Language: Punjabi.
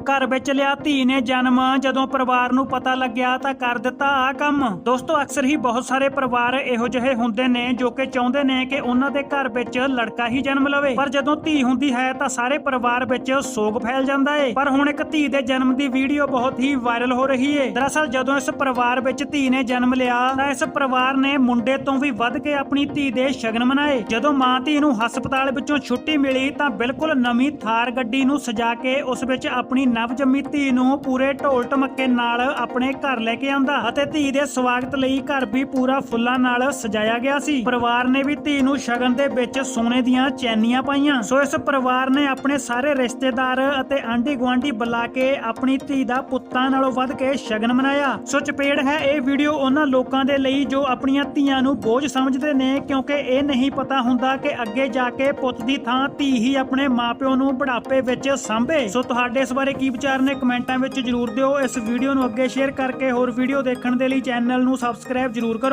ਘਰ ਵਿੱਚ ਲਿਆ ਧੀ ਨੇ ਜਨਮ। ਜਦੋਂ ਪਰਿਵਾਰ ਨੂੰ ਪਤਾ ਲੱਗਿਆ ਤਾਂ ਕਰ ਦਿੱਤਾ ਆ ਕੰਮ। ਦੋਸਤੋ, ਅਕਸਰ ਹੀ ਬਹੁਤ ਸਾਰੇ ਪਰਿਵਾਰ ਇਹੋ ਜਿਹੇ ਹੁੰਦੇ ਨੇ ਜੋ ਕਿ ਚਾਹੁੰਦੇ ਨੇ ਕਿ ਉਹਨਾਂ ਦੇ ਘਰ ਵਿੱਚ ਲੜਕਾ ਹੀ ਜਨਮ ਲਵੇ। ਪਰ ਜਦੋਂ ਧੀ ਹੁੰਦੀ ਹੈ ਤਾਂ ਸਾਰੇ ਪਰਿਵਾਰ ਵਿੱਚ ਸੋਗ ਫੈਲ ਜਾਂਦਾ ਏ। ਪਰ ਹੁਣ ਇੱਕ ਧੀ ਦੇ ਜਨਮ ਦੀ ਵੀਡੀਓ ਬਹੁਤ ਹੀ ਵਾਇਰਲ ਹੋ ਰਹੀ ਏ। ਦਰਅਸਲ, ਜਦੋਂ ਇਸ ਪਰਿਵਾਰ ਵਿੱਚ ਧੀ ਨੇ ਜਨਮ ਲਿਆ, ਤਾਂ ਇਸ ਪਰਿਵਾਰ ਨੇ ਮੁੰਡੇ ਤੋਂ ਵੀ ਵੱਧ ਕੇ ਆਪਣੀ ਧੀ ਦੇ ਸ਼ਗਨ ਮਨਾਏ। ਜਦੋਂ ਮਾਂ ਧੀ ਨੂੰ ਹਸਪਤਾਲ ਵਿੱਚੋਂ ਛੁੱਟੀ ਮਿਲੀ ਤਾਂ ਬਿਲਕੁਲ ਨਵੀਂ ਥਾਰ ਗੱਡੀ ਨੂੰ ਸਜਾ ਕੇ ਉਸ ਵਿੱਚ ਆਪਣੀ ਨਵ ਜੰਮੀ ਧੀ ਨੂੰ ਪੂਰੇ ਢੋਲ ਢਮੱਕੇ ਨਾਲ ਆਪਣੇ ਘਰ ਲੈ ਕੇ ਆਉਂਦਾ ਅਤੇ ਧੀ ਦੇ ਸਵਾਗਤ ਲਈ ਘਰ ਵੀ ਪੂਰਾ ਫੁੱਲਾਂ ਨਾਲ ਸਜਾਇਆ ਗਿਆ ਸੀ। ਪਰਿਵਾਰ ਨੇ ਵੀ ਧੀ ਨੂੰ ਸ਼ਗਨ ਦੇ ਵਿੱਚ ਸੋਨੇ ਦੀਆਂ ਚੈਨੀਆਂ ਪਾਈਆਂ। ਸੋ ਇਸ ਪਰਿਵਾਰ ਨੇ ਆਪਣੇ ਸਾਰੇ ਰਿਸ਼ਤੇਦਾਰ ਅਤੇ ਆਂਢੀ ਗੁਆਂਢੀ ਬੁਲਾ ਕੇ ਆਪਣੀ ਧੀ ਦਾ ਪੁੱਤਾਂ ਨਾਲੋਂ ਵੱਧ ਕੇ ਸ਼ਗਨ ਮਨਾਇਆ। ਸੋ ਚਪੇੜ ਹੈ ਇਹ ਵੀਡੀਓ ਉਹਨਾਂ ਲੋਕਾਂ ਦੇ ਲਈ ਜੋ ਆਪਣੀਆਂ ਧੀਆਂ ਨੂੰ ਬੋਝ ਸਮਝਦੇ ਨੇ, ਕਿਉਂਕਿ ਇਹ ਨਹੀਂ ਪਤਾ ਹੁੰਦਾ ਕਿ ਅੱਗੇ ਜਾ ਕੇ ਪੁੱਤ ਦੀ ਥਾਂ ਧੀ ਹੀ ਆਪਣੇ ਮਾਪਿਓ ਨੂੰ ਬੁਢਾਪੇ ਵਿੱਚ ਸਾਂਭੇ। ਸੋ ਤੁਹਾਡੇ ਇਸ ਬਾਰੇ ਕੀ ਵਿਚਾਰ ਨੇ ਕਮੈਂਟਾਂ ਵਿੱਚ ਜਰੂਰ ਦਿਓ। ਇਸ ਵੀਡੀਓ ਨੂੰ ਅੱਗੇ ਸ਼ੇਅਰ ਕਰਕੇ ਹੋਰ ਵੀਡੀਓ ਦੇਖਣ ਦੇ ਲਈ ਚੈਨਲ ਨੂੰ ਸਬਸਕ੍ਰਾਈਬ ਜਰੂਰ ਕਰੋ।